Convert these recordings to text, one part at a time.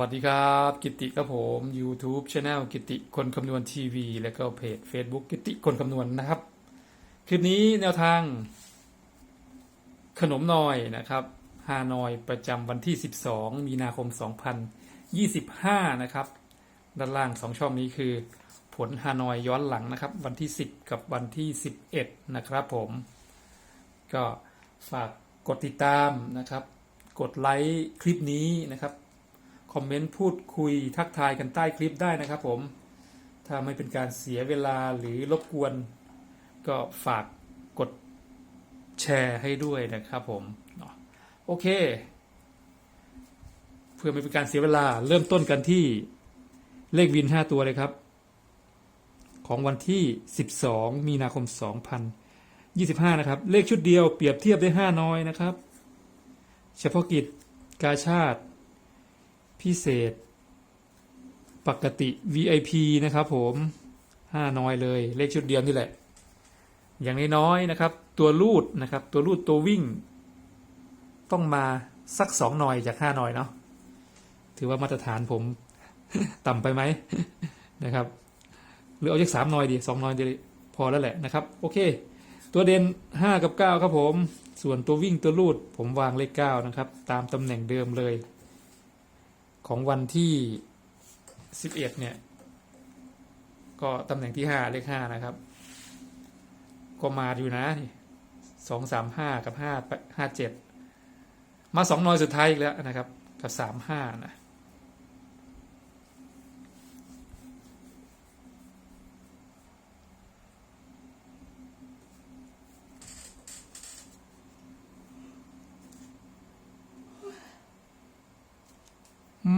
วัสดีครับ กิติครับผม YouTube Channel กิติคนคำนวณทีวีแล้วก็เพจ Facebook กิติคนคำนวณนะครับ คลิปนี้แนวทาง ขนมนอยนะครับฮานอยประจำวันที่ 12 มีนาคม 2025 นะครับ ด้านล่างสองช่องนี้คือ ผลฮานอยย้อนหลังนะครับ วันที่ 10 กับวันที่ 11 นะครับผม ก็ฝากกดติดตามนะครับ กดไลค์คลิปนี้นะครับ คอมเมนต์พูดคุยทักทายกันใต้คลิปได้นะครับผม ถ้าไม่เป็นการเสียเวลาหรือรบกวน ก็ฝากกดแชร์ให้ด้วยนะครับผม โอเค เพื่อไม่เป็นการเสียเวลาเริ่มต้นกันที่เลขวิน 5 ตัวเลยครับ ของวันที่ 12 มีนาคม 2025 นะครับ เลขชุดเดียวเปรียบเทียบได้ 5 น้อยนะครับ เฉพาะกิจกาชาติ พิเศษ ปกติ VIP นะครับผม5น้อยเลย เลขชุดเดียวนี่แหละ อย่างน้อยๆนะครับ ตัวรูดนะครับ ตัวรูดตัววิ่ง ต้องมาสัก2หน่อยจาก5หน่อยเนาะถือว่ามาตรฐานผมต่ำไปไหมนะครับ หรือเอาจากสามหน่อยดีสองหน่อยดีพอแล้วแหละนะครับ โอเค ตัวเด่น5กับ9ครับผม ส่วนตัววิ่งตัวรูด ผมวางเลข9นะครับ ตามตำแหน่งเดิมเลย ของวันที่ 11 เนี่ย ก็ตำแหน่งที่ 5 เลข 5 นะครับ ก็มาอยู่นะสองสามห้ากับห้าห้าเจ็ดมาสองนอยสุดท้ายอีกแล้วนะครับ กับสามห้านะ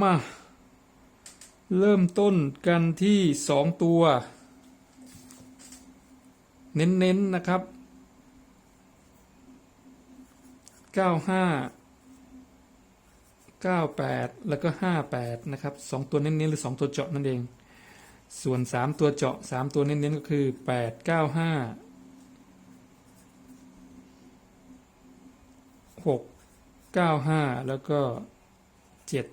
มา เริ่มต้นกันที่สองตัว เน้นๆนะครับเก้าห้าเก้าแปดแล้วก็ห้าแปดนะครับสองตัวเน้นๆ หรือสองตัวเจาะนั่นเอง ส่วนสามตัวเจาะสามตัวเน้นๆ ก็คือแปดเก้าห้าหกเก้าห้าแล้วก็เจ็ด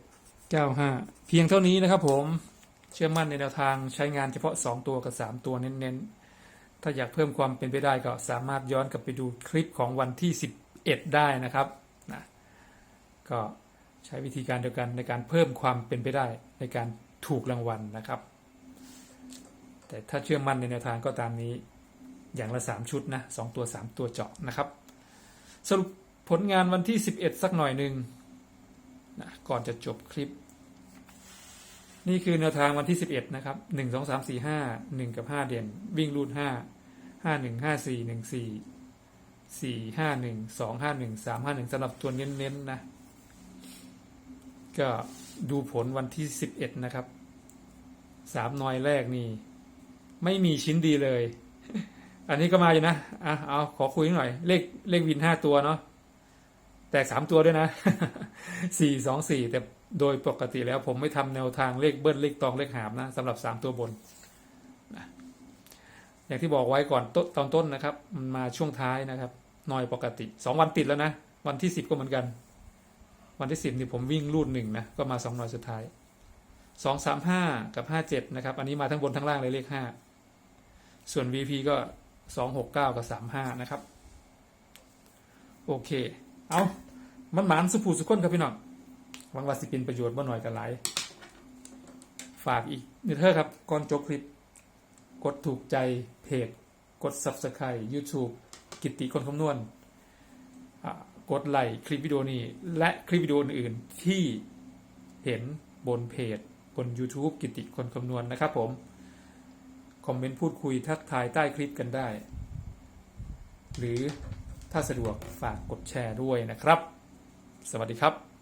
เก้าห้าเพียงเท่านี้นะครับผมเชื่อมั่นในแนวทางใช้งานเฉพาะสองตัวกับสามตัวเน้นๆ ถ้าอยากเพิ่มความเป็นไปได้ก็สามารถย้อนกลับไปดูคลิปของวันที่ 11 ได้นะครับนะก็ใช้วิธีการเดียวกันในการเพิ่มความเป็นไปได้ในการถูกรางวัลนะครับ แต่ถ้าเชื่อมั่นในแนวทางก็ตามนี้อย่างละ 3 ชุดนะสองตัว 3 ตัวเจาะนะครับ สรุปผลงานวันที่ 11 สักหน่อยหนึ่งนะก่อนจะจบคลิป นี่คือแนวทางวันที่ 11 นะครับ 1 2 3 4 5 1 กับ 5 เด่น วิ่งรูด 5 5 1 5 4 1 4 4 5 1 2 5 1 3 5 1สำหรับตัวเน้นๆนะ ก็ดูผลวันที่ 11 นะครับสามนอยแรกนี่ ไม่มีชิ้นดีเลย อันนี้ก็มาอยู่นะ อะ เอาขอคุยหน่อย เลขเลขวิน 5 ตัวเนาะ แตกสามตัวด้วยนะสี่สองสี่แต่โดยปกติแล้วผมไม่ทำแนวทางเลขเบิ้ลเลขตองเลขหามนะสำหรับสามตัวบนนะอย่างที่บอกไว้ก่อนต้นตอนต้นนะครับ มันมาช่วงท้ายนะครับน้อยปกติสองวันติดแล้วนะ วันที่สิบก็เหมือนกัน วันที่สิบนี่ผมวิ่งรูดหนึ่งนะก็มาสองหน่อยสุดท้ายสองสามห้ากับห้าเจ็ดนะครับ อันนี้มาทั้งบนทั้งล่างเลยเลขห้าส่วน VP ก็สองหกเก้ากับสามห้านะครับ โอเค เอามันหมานสุภูสุคนครับพี่น้องหวังว่าสิเป็นประโยชน์บ่หน่อยกันหลาย ฝากอีกนิดเถอะครับ ก่อนจบคลิป กดถูกใจเพจ กด Subscribe YouTube กิตติคนคำนวณกดไลค์คลิปวิดีโอนี้ และคลิปวิดีโออื่นๆที่เห็นบนเพจ บน YouTube กิตติคนคำนวณนะครับผม คอมเมนต์พูดคุยทักทายใต้คลิปกันได้ หรือ ถ้าสะดวกฝากกดแชร์ด้วยนะครับ สวัสดีครับ